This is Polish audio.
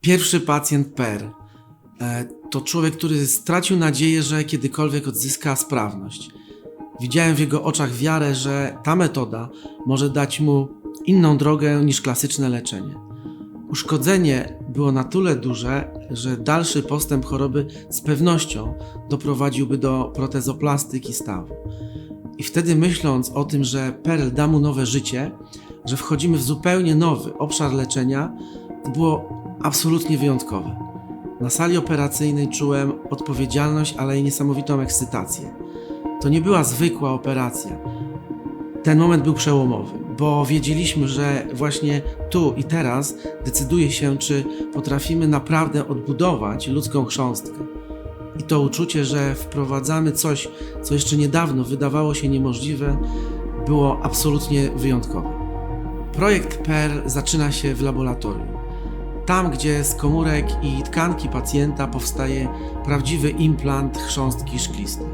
Pierwszy pacjent PER e, to człowiek, który stracił nadzieję, że kiedykolwiek odzyska sprawność. Widziałem w jego oczach wiarę, że ta metoda może dać mu inną drogę niż klasyczne leczenie. Uszkodzenie było na tyle duże, że dalszy postęp choroby z pewnością doprowadziłby do protezoplastyki stawu. I wtedy myśląc o tym, że PERL da mu nowe życie, że wchodzimy w zupełnie nowy obszar leczenia, było absolutnie wyjątkowe. Na sali operacyjnej czułem odpowiedzialność, ale i niesamowitą ekscytację. To nie była zwykła operacja. Ten moment był przełomowy, bo wiedzieliśmy, że właśnie tu i teraz decyduje się, czy potrafimy naprawdę odbudować ludzką chrząstkę. I to uczucie, że wprowadzamy coś, co jeszcze niedawno wydawało się niemożliwe, było absolutnie wyjątkowe. Projekt PER zaczyna się w laboratorium. Tam, gdzie z komórek i tkanki pacjenta powstaje prawdziwy implant chrząstki szklistej.